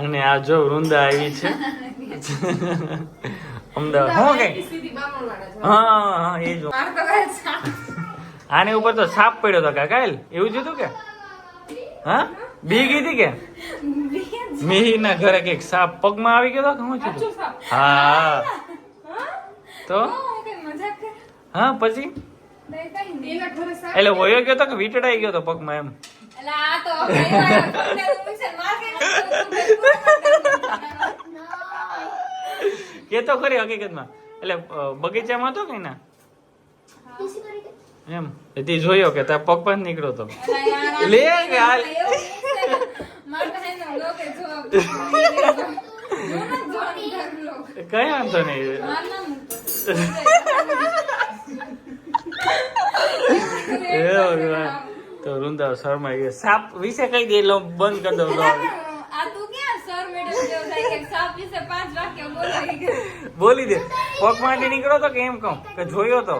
અને આ જો વૃંદા આવી છે. અમદાવાદ. હું કઈ. હા હા એ જો. આની ઉપર તો સાપ પડ્યો હતો કાકા એવું જ હતું કે? હા? બી હતી કે? મિહિર ના ઘરે કંઈક સાપ પગમાં આવી ગયો હતો કે કાચું થયું હા તો? હું? હા પછી? એટલે વયો ગયો તો કે વીટડાઈ ગયો તો પગમાં એમ? કે તો ખરી હકીકતમાં. એટલે બગીચામાં હતો કે ના? એમ. તે જોયો કે તાર પગ પણ નીકળ્યો તો. લે લોક. કઈ વાંધો નહીં. એ. તો વૃંદાવ શર્મા એ સાપ વિશે કઈ દે એટલે બંધ કરી દઉં. આ તું ક્યાં સર મેડમ જેવો થાય કે સાપ વિશે પાંચ વાક્ય બોલાવી બોલી દે. પગમાંથી નીકળો તો કેમ કહું કે જોયો તો.